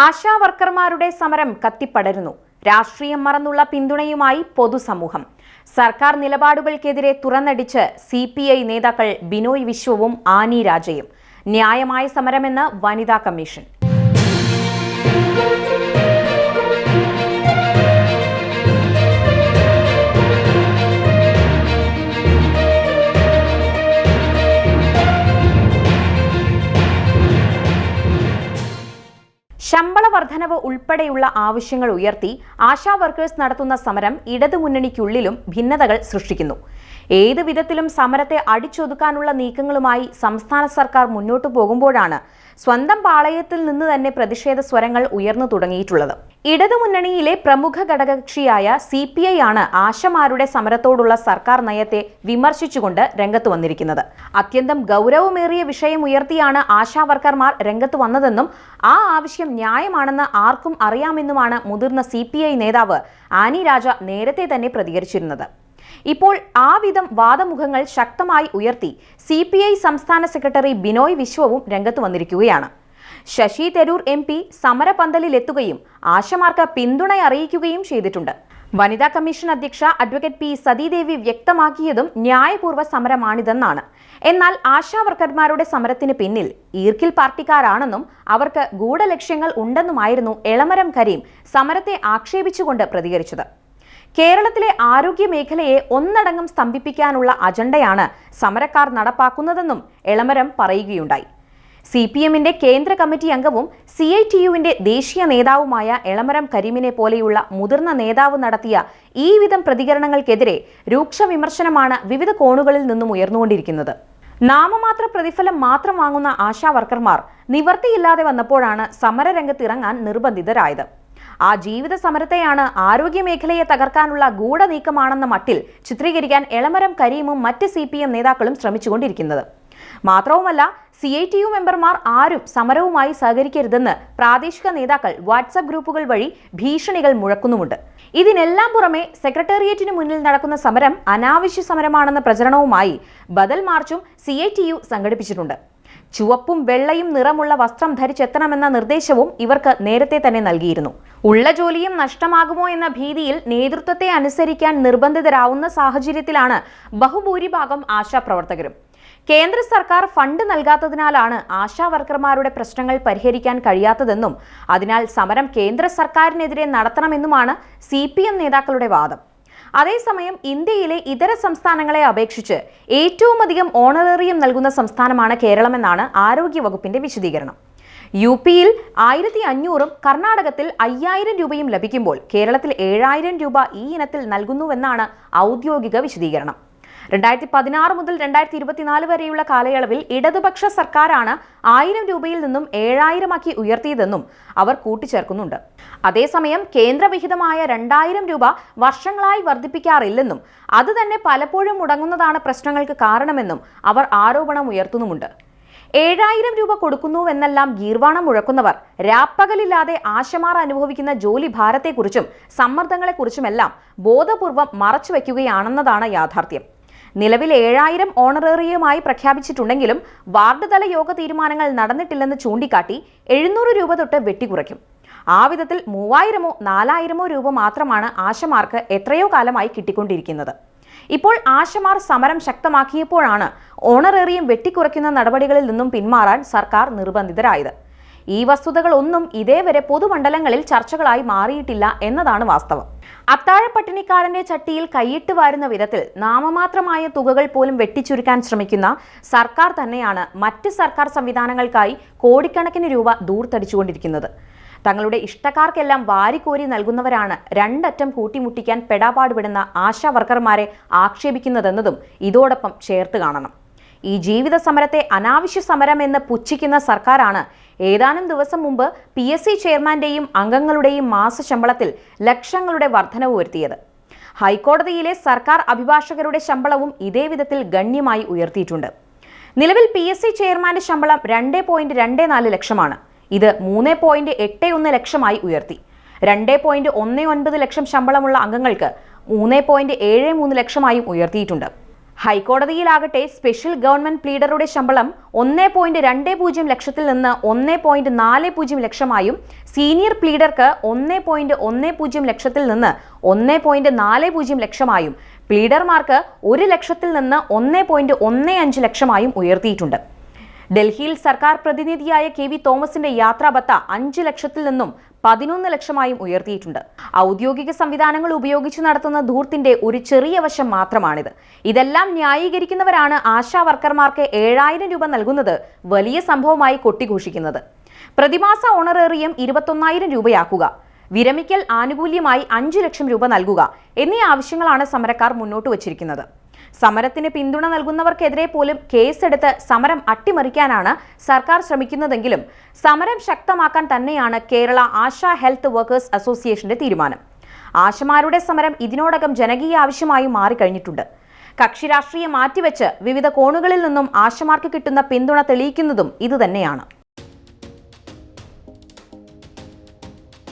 ആശാ വർക്കർമാരുടെ സമരം കത്തിപ്പടരുന്നു. രാഷ്ട്രീയം മറന്നുള്ള പിന്തുണയുമായി പൊതുസമൂഹം. സർക്കാർ നിലപാടുകൾക്കെതിരെ തുറന്നടിച്ച് സി പി ഐ നേതാക്കൾ ബിനോയ് വിശ്വവും ആനി രാജയും. ന്യായമായ സമരമെന്ന് വനിതാ കമ്മീഷൻ. വർധനവ് ഉൾപ്പെടെയുള്ള ആവശ്യങ്ങൾ ഉയർത്തി ആശാ വർക്കേഴ്സ് നടത്തുന്ന സമരം ഇടതുമുന്നണിക്കുള്ളിലും ഭിന്നതകൾ സൃഷ്ടിക്കുന്നു. ഏത് വിധത്തിലും സമരത്തെ അടിച്ചൊതുക്കാനുള്ള നീക്കങ്ങളുമായി സംസ്ഥാന സർക്കാർ മുന്നോട്ടു പോകുമ്പോഴാണ് സ്വന്തം പാളയത്തിൽ നിന്ന് തന്നെ പ്രതിഷേധ സ്വരങ്ങൾ ഉയർന്നു തുടങ്ങിയിട്ടുള്ളത്. ഇടതുമുന്നണിയിലെ പ്രമുഖ ഘടകകക്ഷിയായ സി പി ഐ ആണ് ആശമാരുടെ സമരത്തോടുള്ള സർക്കാർ നയത്തെ വിമർശിച്ചുകൊണ്ട് രംഗത്ത് വന്നിരിക്കുന്നത്. അത്യന്തം ഗൗരവമേറിയ വിഷയം ഉയർത്തിയാണ് ആശാ വർക്കർമാർ രംഗത്ത് വന്നതെന്നും ആ ആവശ്യം ന്യായമാണെന്ന് ആർക്കും അറിയാമെന്നുമാണ് മുതിർന്ന സി നേതാവ് ആനി രാജ നേരത്തെ തന്നെ പ്രതികരിച്ചിരുന്നത്. ഇപ്പോൾ ആ വിധം വാദമുഖങ്ങൾ ശക്തമായി ഉയർത്തി സി പി ഐ സംസ്ഥാന സെക്രട്ടറി ബിനോയ് വിശ്വവും രംഗത്ത് വന്നിരിക്കുകയാണ്. ശശി തരൂർ എം പി സമരപന്തലിലെത്തുകയും ആശമാർക്ക് പിന്തുണ അറിയിക്കുകയും ചെയ്തിട്ടുണ്ട്. വനിതാ കമ്മീഷൻ അധ്യക്ഷ അഡ്വക്കേറ്റ് പി സതീദേവി വ്യക്തമാക്കിയതും ന്യായപൂർവ സമരമാണിതെന്നാണ്. എന്നാൽ ആശാവർക്കർമാരുടെ സമരത്തിന് പിന്നിൽ ഈർക്കിൽ പാർട്ടിക്കാരാണെന്നും അവർക്ക് ഗൂഢലക്ഷ്യങ്ങൾ ഉണ്ടെന്നുമായിരുന്നു എളമരം കരീം സമരത്തെ ആക്ഷേപിച്ചുകൊണ്ട് പ്രതികരിച്ചത്. കേരളത്തിലെ ആരോഗ്യ മേഖലയെ ഒന്നടങ്കം സ്തംഭിപ്പിക്കാനുള്ള അജണ്ടയാണ് സമരക്കാർ നടപ്പാക്കുന്നതെന്നും എളമരം പറയുകയുണ്ടായി. സി പി എമ്മിന്റെ കേന്ദ്ര കമ്മിറ്റി അംഗവും സി ഐ ടി യുവിന്റെ ദേശീയ നേതാവുമായ എളമരം കരീമിനെ പോലെയുള്ള മുതിർന്ന നേതാവ് നടത്തിയ ഈ വിധം പ്രതികരണങ്ങൾക്കെതിരെ രൂക്ഷ വിമർശനമാണ് വിവിധ കോണുകളിൽ നിന്നും ഉയർന്നുകൊണ്ടിരിക്കുന്നത്. നാമമാത്ര പ്രതിഫലം മാത്രം വാങ്ങുന്ന ആശാവർക്കർമാർ നിവർത്തിയില്ലാതെ വന്നപ്പോഴാണ് സമരരംഗത്തിറങ്ങാൻ നിർബന്ധിതരായത്. ആ ജീവിത സമരത്തെയാണ് ആരോഗ്യ മേഖലയെ തകർക്കാനുള്ള ഗൂഢനീക്കമാണെന്ന മട്ടിൽ ചിത്രീകരിക്കാൻ എളമരം കരീമും മറ്റ് സി നേതാക്കളും ശ്രമിച്ചുകൊണ്ടിരിക്കുന്നത്. മാത്രവുമല്ല സി ഐ ടി യു മെമ്പർമാർ ആരും സമരവുമായി സഹകരിക്കരുതെന്ന് പ്രാദേശിക നേതാക്കൾ വാട്സപ്പ് ഗ്രൂപ്പുകൾ വഴി ഭീഷണികൾ മുഴക്കുന്നുമുണ്ട്. ഇതിനെല്ലാം പുറമെ സെക്രട്ടേറിയറ്റിന് മുന്നിൽ നടക്കുന്ന സമരം അനാവശ്യ സമരമാണെന്ന പ്രചരണവുമായി ബദൽ മാർച്ചും സി ഐ ടി യു സംഘടിപ്പിച്ചിട്ടുണ്ട്. ചുവപ്പും വെള്ളയും നിറമുള്ള വസ്ത്രം ധരിച്ചെത്തണമെന്ന നിർദ്ദേശവും ഇവർക്ക് നേരത്തെ തന്നെ നൽകിയിരുന്നു. ഉള്ള ജോലിയും നഷ്ടമാകുമോ എന്ന ഭീതിയിൽ നേതൃത്വത്തെ അനുസരിക്കാൻ നിർബന്ധിതരാവുന്ന സാഹചര്യത്തിലാണ് ബഹുഭൂരിഭാഗം ആശാപ്രവർത്തകരും. കേന്ദ്ര സർക്കാർ ഫണ്ട് നൽകാത്തതിനാലാണ് ആശാ വർക്കർമാരുടെ പ്രശ്നങ്ങൾ പരിഹരിക്കാൻ കഴിയാത്തതെന്നും അതിനാൽ സമരം കേന്ദ്ര സർക്കാരിനെതിരെ നടത്തണമെന്നുമാണ് സി നേതാക്കളുടെ വാദം. അതേസമയം ഇന്ത്യയിലെ ഇതര സംസ്ഥാനങ്ങളെ അപേക്ഷിച്ച് ഏറ്റവും അധികം ഓണറേറിയം നൽകുന്ന സംസ്ഥാനമാണ് കേരളമെന്നാണ് ആരോഗ്യവകുപ്പിന്റെ വിശദീകരണം. യു പിയിൽ ആയിരത്തി അഞ്ഞൂറും കർണാടകത്തിൽ അയ്യായിരം രൂപയും ലഭിക്കുമ്പോൾ കേരളത്തിൽ ഏഴായിരം രൂപ ഈ ഇനത്തിൽ നൽകുന്നുവെന്നാണ് ഔദ്യോഗിക വിശദീകരണം. രണ്ടായിരത്തി പതിനാറ് മുതൽ രണ്ടായിരത്തി ഇരുപത്തിനാല് വരെയുള്ള കാലയളവിൽ ഇടതുപക്ഷ സർക്കാരാണ് ആയിരം രൂപയിൽ നിന്നും ഏഴായിരമാക്കി ഉയർത്തിയതെന്നും അവർ കൂട്ടിച്ചേർക്കുന്നുണ്ട്. അതേസമയം കേന്ദ്രവിഹിതമായ രണ്ടായിരം രൂപ വർഷങ്ങളായി വർദ്ധിപ്പിക്കാറില്ലെന്നും അത് തന്നെ പലപ്പോഴും മുടങ്ങുന്നതാണ് പ്രശ്നങ്ങൾക്ക് കാരണമെന്നും അവർ ആരോപണം ഉയർത്തുന്നുമുണ്ട്. ഏഴായിരം രൂപ കൊടുക്കുന്നുവെന്നെല്ലാം ഗീർവാണം മുഴക്കുന്നവർ രാപ്പകലില്ലാതെ ആശമാർ അനുഭവിക്കുന്ന ജോലി ഭാരത്തെക്കുറിച്ചും സമ്മർദ്ദങ്ങളെക്കുറിച്ചുമെല്ലാം ബോധപൂർവം മറച്ചുവെക്കുകയാണെന്നതാണ് യാഥാർത്ഥ്യം. നിലവിൽ ഏഴായിരം ഓണറേറിയുമായി പ്രഖ്യാപിച്ചിട്ടുണ്ടെങ്കിലും വാർഡ് തല യോഗ തീരുമാനങ്ങൾ നടന്നിട്ടില്ലെന്ന് ചൂണ്ടിക്കാട്ടി എഴുന്നൂറ് രൂപ തൊട്ട് വെട്ടിക്കുറയ്ക്കും ആ വിധത്തിൽ മൂവായിരമോ നാലായിരമോ രൂപ മാത്രമാണ് ആശമാർക്ക് എത്രയോ കാലമായി കിട്ടിക്കൊണ്ടിരിക്കുന്നത്. ഇപ്പോൾ ആശമാർ സമരം ശക്തമാക്കിയപ്പോഴാണ് ഓണറേറിയം വെട്ടിക്കുറയ്ക്കുന്ന നടപടികളിൽ നിന്നും പിന്മാറാൻ സർക്കാർ നിർബന്ധിതരായത്. ഈ വസ്തുതകളൊന്നും ഇതേവരെ പൊതുമണ്ഡലങ്ങളിൽ ചർച്ചകളായി മാറിയിട്ടില്ല എന്നതാണ് വാസ്തവം. അത്താഴ പട്ടിണിക്കാരന്റെ ചട്ടിയിൽ കൈയിട്ട് വാരുന്ന വിധത്തിൽ നാമമാത്രമായ തുകകൾ പോലും വെട്ടിച്ചുരുക്കാൻ ശ്രമിക്കുന്ന സർക്കാർ തന്നെയാണ് മറ്റ് സർക്കാർ സംവിധാനങ്ങൾക്കായി കോടിക്കണക്കിന് രൂപ ദൂർത്തടിച്ചുകൊണ്ടിരിക്കുന്നത്. തങ്ങളുടെ ഇഷ്ടക്കാർക്കെല്ലാം വാരിക്കോരി നൽകുന്നവരാണ് രണ്ടറ്റം കൂട്ടിമുട്ടിക്കാൻ പെടാപാടുപെടുന്ന ആശാ വർക്കർമാരെ ആക്ഷേപിക്കുന്നതെന്നതും ഇതോടൊപ്പം ചേർത്ത് കാണണം. ഈ ജീവിത സമരത്തെ അനാവശ്യ സമരം എന്ന് പുച്ഛിക്കുന്ന സർക്കാരാണ്. ഏതാനും ദിവസം മുമ്പ് പി എസ് സി ചെയർമാന്റെയും അംഗങ്ങളുടെയും മാസ ശമ്പളത്തിൽ ലക്ഷങ്ങളുടെ വർധനവ് വരുത്തിയത്. ഹൈക്കോടതിയിലെ സർക്കാർ അഭിഭാഷകരുടെ ശമ്പളവും ഇതേ വിധത്തിൽ ഗണ്യമായി ഉയർത്തിയിട്ടുണ്ട്. നിലവിൽ പി എസ് സി ചെയർമാന്റെ ശമ്പളം രണ്ട് പോയിന്റ് രണ്ട് നാല് ലക്ഷമാണ്. ഇത് മൂന്ന് പോയിന്റ് എട്ട് ഒന്ന് ലക്ഷമായി ഉയർത്തി. രണ്ട് പോയിന്റ് ഒന്ന് ഒൻപത് ലക്ഷം ശമ്പളമുള്ള അംഗങ്ങൾക്ക് മൂന്ന് പോയിന്റ് ഏഴ് മൂന്ന് ലക്ഷമായും ഉയർത്തിയിട്ടുണ്ട്. ഹൈക്കോടതിയിലാകട്ടെ സ്പെഷ്യൽ ഗവൺമെന്റ് പ്ലീഡറുടെ ശമ്പളം ഒന്നേ പോയിന്റ് രണ്ട് പൂജ്യം ലക്ഷത്തിൽ നിന്ന് ഒന്നേ പോയിന്റ് നാല് പൂജ്യം ലക്ഷമായും സീനിയർ പ്ലീഡർക്ക് ഒന്നേ പോയിന്റ് ഒന്ന് പൂജ്യം ലക്ഷത്തിൽ നിന്ന് ഒന്നേ പോയിന്റ് നാല് പൂജ്യം ലക്ഷമായും പ്ലീഡർമാർക്ക് ഒരു ലക്ഷത്തിൽ നിന്ന് ഒന്നേ പോയിന്റ് ഒന്നേ അഞ്ച് ലക്ഷമായും ഉയർത്തിയിട്ടുണ്ട്. ഡൽഹിയിൽ സർക്കാർ പ്രതിനിധിയായ കെ വി തോമസിന്റെ യാത്രാബത്ത അഞ്ച് ലക്ഷത്തിൽ നിന്നും പതിനൊന്ന് ലക്ഷമായും ഉയർത്തിയിട്ടുണ്ട്. ഔദ്യോഗിക സംവിധാനങ്ങൾ ഉപയോഗിച്ച് നടത്തുന്ന ധൂർത്തിന്റെ ഒരു ചെറിയ വശം മാത്രമാണിത്. ഇതെല്ലാം ന്യായീകരിക്കുന്നവരാണ് ആശാ വർക്കർമാർക്ക് ഏഴായിരം രൂപ നൽകുന്നത് വലിയ സംഭവമായി കൊട്ടിഘോഷിക്കുന്നത്. പ്രതിമാസ ഓണറേറിയം ഇരുപത്തൊന്നായിരം രൂപയാക്കുക. വിരമിക്കൽ ആനുകൂല്യമായി അഞ്ചു ലക്ഷം രൂപ നൽകുക എന്നീ ആവശ്യങ്ങളാണ് സമരക്കാർ മുന്നോട്ട് വച്ചിരിക്കുന്നത്. സമരത്തിന് പിന്തുണ നൽകുന്നവർക്കെതിരെ പോലും കേസെടുത്ത് സമരം അട്ടിമറിക്കാനാണ് സർക്കാർ ശ്രമിക്കുന്നതെങ്കിലും സമരം ശക്തമാക്കാൻ തന്നെയാണ് കേരള ആശാ ഹെൽത്ത് വർക്കേഴ്സ് അസോസിയേഷന്റെ തീരുമാനം. ആശമാരുടെ സമരം ഇതിനോടകം ജനകീയ ആവശ്യമായി മാറിക്കഴിഞ്ഞിട്ടുണ്ട്. കക്ഷി രാഷ്ട്രീയം മാറ്റിവെച്ച് വിവിധ കോണുകളിൽ നിന്നും ആശമാർക്ക് കിട്ടുന്ന പിന്തുണ തെളിയിക്കുന്നതും ഇതുതന്നെയാണ്.